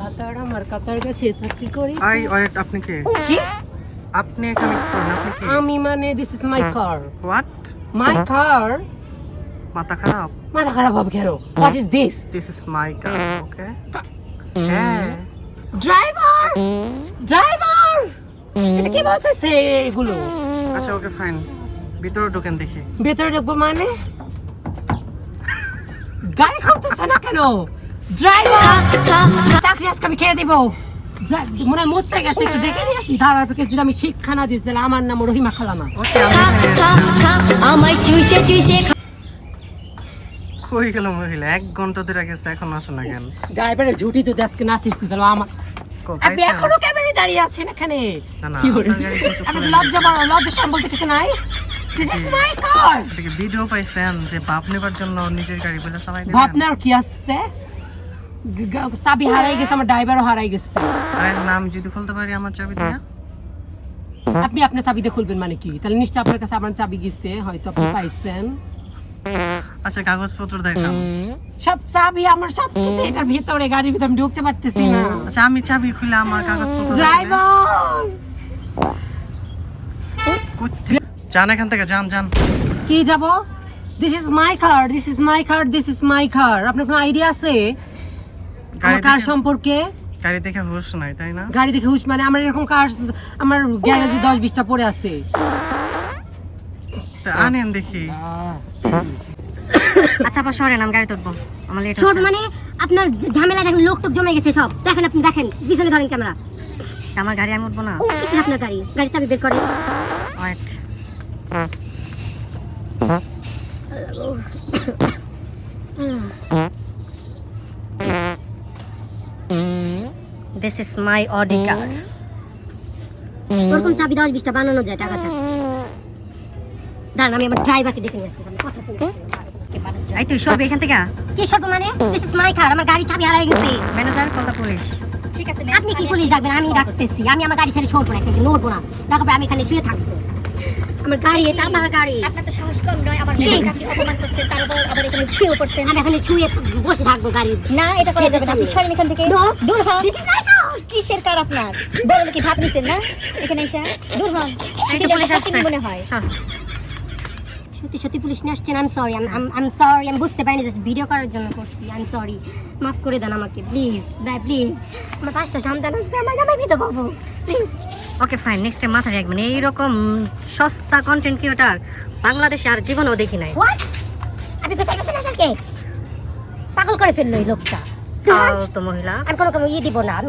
ভাতার আমার কাতার কাছে চাকরি করি। আই ওয়েট আপনি কে? কি? আপনি এখানে কি করেন? আপনি কে? আমি মানে this is my car what my car মাথা খারাপ? মাথা খারাপ হবে কেন? What is this this is my car okay হ্যাঁ। ড্রাইভার ড্রাইভার এটা কি বলতেছে এগুলো? আচ্ছা ওকে ফাইন ভিতরে ঢোকেন দেখি। ভেতরে ঢুকবো মানে? গাড়ি খাওয়াতেছে না কেন? ড্রাইভার চাকরি আজকে আমি খেয়ে দিব। মনে হয় মরতে গেছে একটু দেখে নিয়ে আসি। ধারার থেকে যদি আমি শিক্ষা না দিয়েছিলাম আমার নাম রহিমা খালামা। কই গেল মহিলা? এক ঘণ্টা ধরে গেছে এখন আসে না কেন? ড্রাইভারের ঝুটি তো আজকে না আসিস তাহলে আমার আপনি এখনও ক্যামেরে দাঁড়িয়ে আছেন এখানে? না না কি করে? আপনার আপনি লজ্জা বড় লজ্জা সরম বলতে কিছু নাই? দিস ইজ মাই কার কি ভিডিও পাইছেন যে বাপ নেবার জন্য নিজের গাড়ি বলে চালাই দিবেন ভাবনার কি আসছে? গ- গ- চাবি হারাই গেছে আমার ড্রাইভারও হারাই গেছে। আরে নাম যদি খুলতে পারি আমার চাবি দিয়া? আপনি আপনার চাবি দিয়ে খুলবেন মানে কি? তাহলে নিশ্চয় আপনার কাছে আমার চাবি গেছে হয়তো আপনি পাইছেন। আচ্ছা কাগজপত্র দেখান সব চাবি আমার সব কিছু এটার ভিতরে গাড়ির ভিতরে আমি ঢুকতে পারতেছি না। আচ্ছা আমি চাবি খুলে আমার কাগজপত্র ড্রাইভার! যান এখান থেকে যান যান। কি যাব? This is my car this is my car this is my car আপনার কোনো আইডিয়া আছে? কার সম্পর্কে গাড়ি দেখে হুশ নাই তাই না? গাড়ি দেখে হুশ মানে আমার এরকম কার আমার গ্যারেজে দশ বিশটা পড়ে আছে। আনেন দেখি। আচ্ছা আপা সরেন আমি গাড়ি তুলবো। আমার লেট ছোট হচ্ছে। মানে আপনার ঝামেলা দেখেন লোক টোক জমে গেছে সব। দেখেন আপনি দেখেন পিছনে ধরেন ক্যামেরা আমার গাড়ি আমি উঠবো না। কিসের আপনার গাড়ি? গাড়ি চাবি বের করে wait this is my Audi car ওরকম চাবি দশ বিশটা বানানো যায় টাকা থাকে দাঁড়ান আমি আমার ড্রাইভারকে ডেকে নিয়ে আসতে কথা শুনে এই তুই সরবি এখান থেকে? কি সর্ব মানে? দিস ইজ মাই কার আমার গাড়ি চাবি হারাই গেছে। ম্যানেজার কল দ্য পুলিশ ঠিক আছে আপনি কি পুলিশ ডাকবেন আমি ডাকতেছি আমি আমার গাড়ি ছেড়ে সরবো না এখানে নড়বো না। তারপরে আমি এখানে শুয়ে থাকব। আমার গাড়ি এটা আমার গাড়ি। আপনার তো সাহস কম নয় আমার কি? আপনি অপমান করছেন তার উপর আবার এখানে শুয়ে পড়ছেন। আমি এখানে শুয়ে বসে থাকব গাড়ি। না এটা করা যাবে না আপনি সরেন এখান থেকে। দূর হন। কিসের কার আপনার? বড় লোকে ভাব নিছেন না? এখানে এসে। দূর হন। আসছে। মনে হয়। সত্যি সত্যি পুলিশ নিয়ে আসছেন আমি সরি আম সরি আমি বুঝতে পারিনি জাস্ট ভিডিও করার জন্য করছি আমি সরি মাফ করে দেন আমাকে প্লিজ ভাই প্লিজ আমার পাঁচটা সন্তান আছে আমার জামাই বিধ পাবো please okay fine next time মাথা রাখবেন। এইরকম সস্তা কন্টেন্ট ক্রিয়েটার বাংলাদেশে আর জীবনেও দেখি নাই। আপনি পেছাই আসার কে পাগল করে ফেলল এই লোকটা। তো মহিলা। আমি কোনো ইয়ে দিব না আমি